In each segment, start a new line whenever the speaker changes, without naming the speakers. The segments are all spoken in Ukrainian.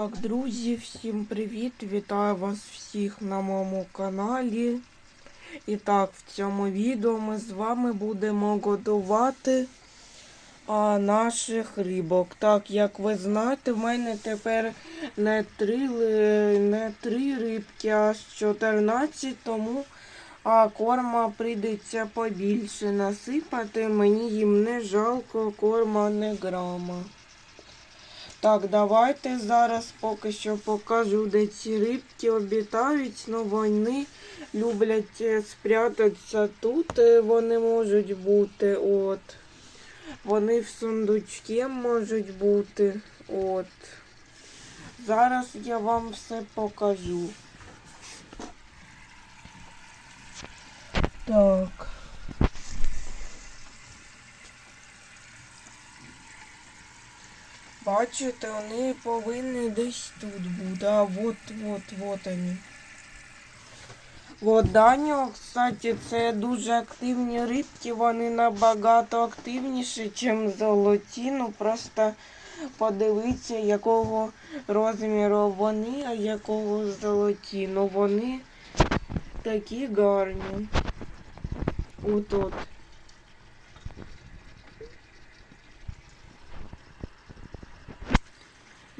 Так, друзі, всім привіт! Вітаю вас всіх на моєму каналі. І так, в цьому відео ми з вами будемо готувати а, наших рибок. Так, як ви знаєте, в мене тепер не три, не три рибки, а 14, тому а, корма прийдеться побільше насипати. Мені їм не жалко, корма не грама. Так, давайте зараз поки що покажу, де ці рибки обітають, але вони люблять е, спрятатися тут, е, вони можуть бути, от. Вони в сундучці можуть бути, от. Зараз я вам все покажу. Так. Бачите, вони повинні десь тут бути. А вот, вот, вот вони. Вот Даніо, кстати, це дуже активні рибки, вони набагато активніші, ніж золоті. Ну просто подивіться, якого розміру вони, а якого золоті. Ну вони такі гарні. От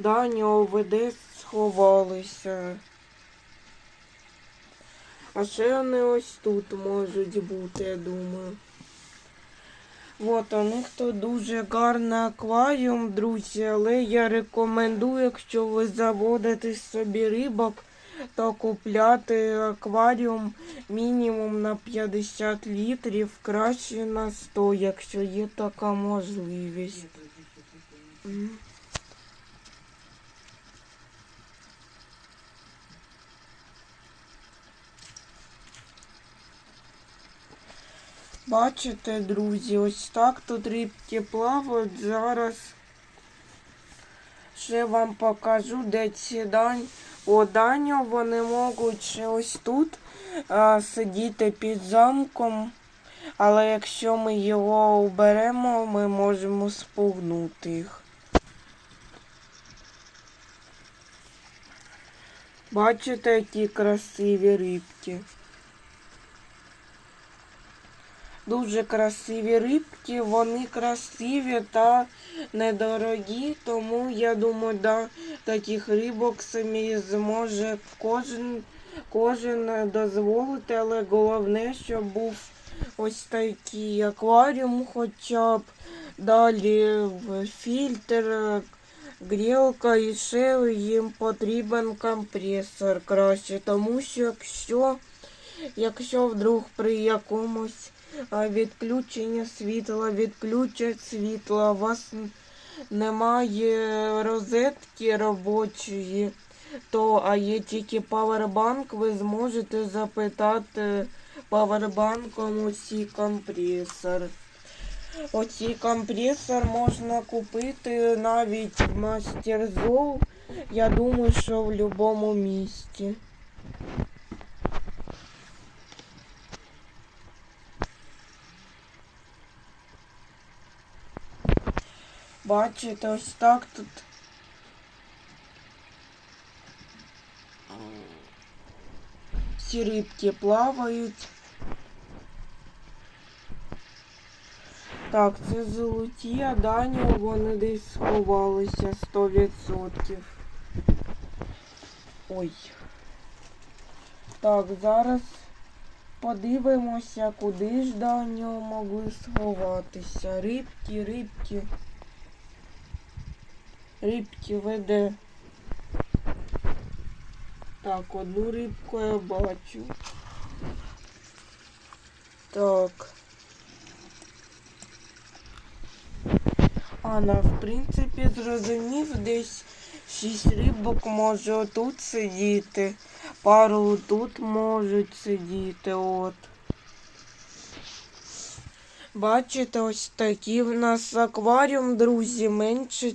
Даніо веде сховалися. А ще вони ось тут можуть бути, я думаю. От, у них тут дуже гарний акваріум, друзі, але я рекомендую, якщо ви заводите собі рибок, то купляти акваріум мінімум на 50 літрів, краще на 100, якщо є така можливість. Бачите, друзі, ось так тут рибки плавають. Зараз ще вам покажу, де ці дань. О, даню вони можуть ще ось тут а, сидіти під замком. Але якщо ми його уберемо, ми можемо спугнути їх. Бачите, які красиві рибки. Дуже красиві рибки, вони красиві та недорогі, тому я думаю, да, таких рибок самі зможе кожен, кожен дозволити, але головне, щоб був ось такий акваріум хоча б. Далі фільтр, грілка і ще їм потрібен компресор краще, тому що якщо, якщо вдруг при якомусь відключення світла, відключать світла, у вас немає розетки робочої, то а є тільки павербанк, ви зможете запитати павербанком усі компресор. Оцей компресор можна купити навіть в мастерзов. Я думаю, що в будь-якому місті. Бачите, ось так тут. Всі рибки плавають. Так, це золоті, а дані вони десь сховалися 100%. Ой. Так, зараз подивимося, куди ж дані могли сховатися. Рибки, рибки. Рибки веде. Так, одну рибку я бачу. Так. Ана, в принципі, зрозумів, десь шість рибок може отут сидіти, пару тут можуть сидіти, от. Бачите, ось такий в нас акваріум, друзі, менше,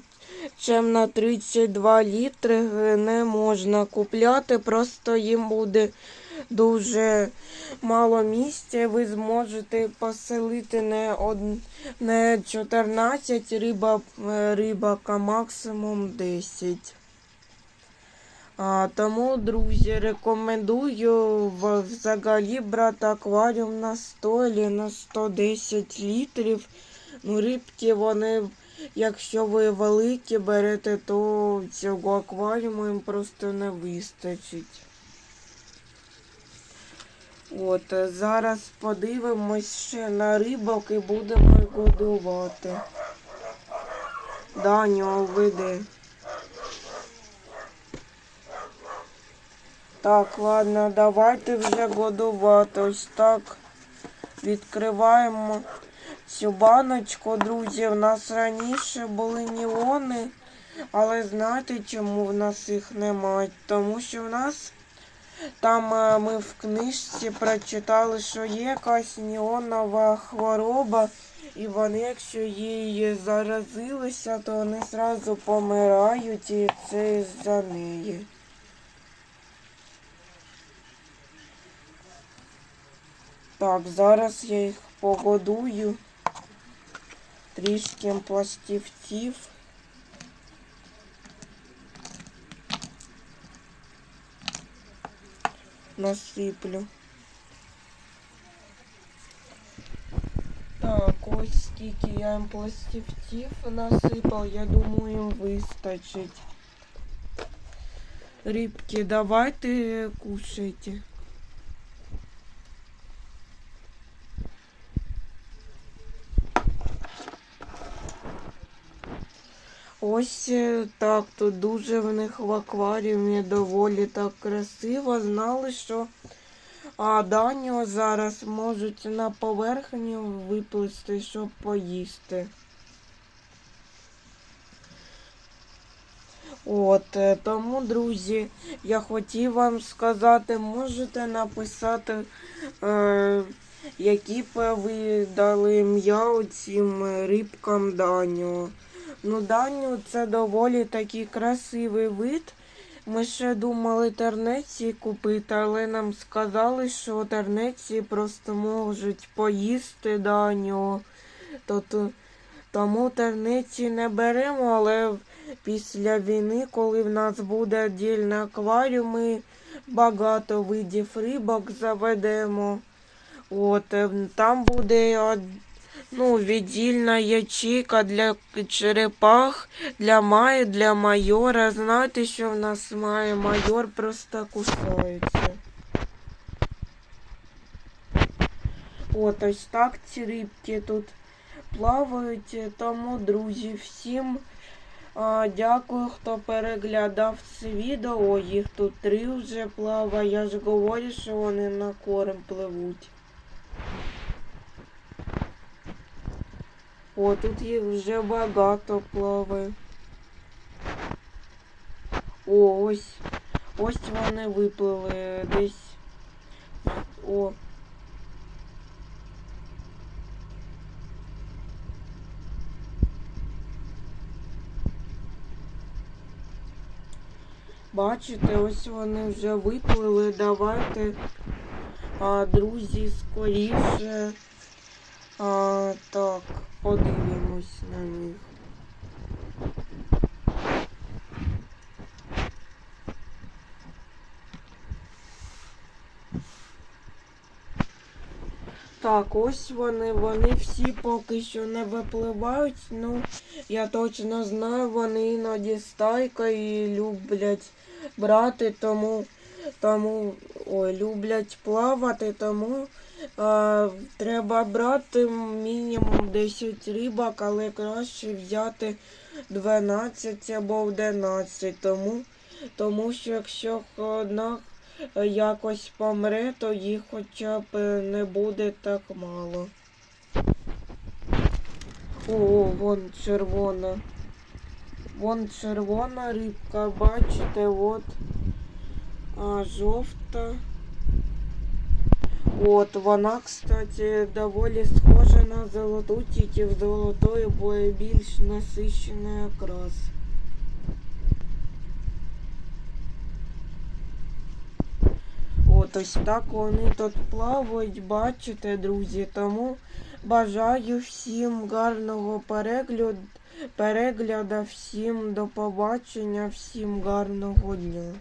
чим на 32 літри не можна купляти, просто їм буде дуже мало місця. Ви зможете поселити не, од... не 14 риба, е, а максимум 10. А, тому, друзі, рекомендую взагалі брати акваріум на 100 або на 110 літрів. Ну, рибки, вони, якщо ви великі берете, то цього акваріуму їм просто не вистачить. От, е, зараз подивимось ще на рибок і будемо годувати. Даню, веди. Так, ладно, давайте вже годувати. Ось так. Відкриваємо цю баночку, друзі. У нас раніше були неони, але знаєте, чому в нас їх немає? Тому що в нас там е, ми в книжці прочитали, що є якась неонова хвороба, і вони, якщо її заразилися, то вони зразу помирають, і це з-за неї. Так, зараз я їх погодую. Трішки пластівців. Насиплю. Так, ось скільки я їм пластівців насипав, я думаю, їм вистачить. Рибки, давайте кушайте. Ось е, так, тут дуже в них в акваріумі доволі так красиво. Знали, що Даню зараз можуть на поверхню виплисти, щоб поїсти. От, е, тому, друзі, я хотів вам сказати, можете написати, е, які б ви дали ім'я цим рибкам Даню. Ну, Даню це доволі такий красивий вид. Ми ще думали тернеці купити, але нам сказали, що тернеці просто можуть поїсти Даню. Тобто, тому терниці не беремо, але після війни, коли в нас буде віддільний акваріум, ми багато видів рибок заведемо. От, е, там буде ну, віддільна ячейка для черепах, для Маї, для майора. Знаєте, що в нас має? Майор просто кусається. От ось так ці рибки тут плавають. Тому, друзі, всім а, дякую, хто переглядав це відео. О, їх тут три вже плаває. Я ж говорю, що вони на корм пливуть. О, тут їх вже багато плаває. О, ось. Ось вони виплили десь. О. Бачите, ось вони вже виплили. Давайте, а, друзі, скоріше. А, так, подивимось на них. Так, ось вони, вони всі поки що не випливають. Ну, я точно знаю, вони іноді стайка і люблять брати, тому, тому люблять плавати, тому а, треба брати мінімум 10 рибок, але краще взяти 12 або 11, тому, тому що якщо одна якось помре, то їх хоча б не буде так мало. О, вон червона. Вон червона рибка, бачите, от а, жовта. От, вона, кстати, доволі схожа на золоту, тільки в золотої більш насичений окрас. От ось так вони тут плавають, бачите, друзі. Тому бажаю всім гарного перегляду, перегляду, всім до побачення, всім гарного дня.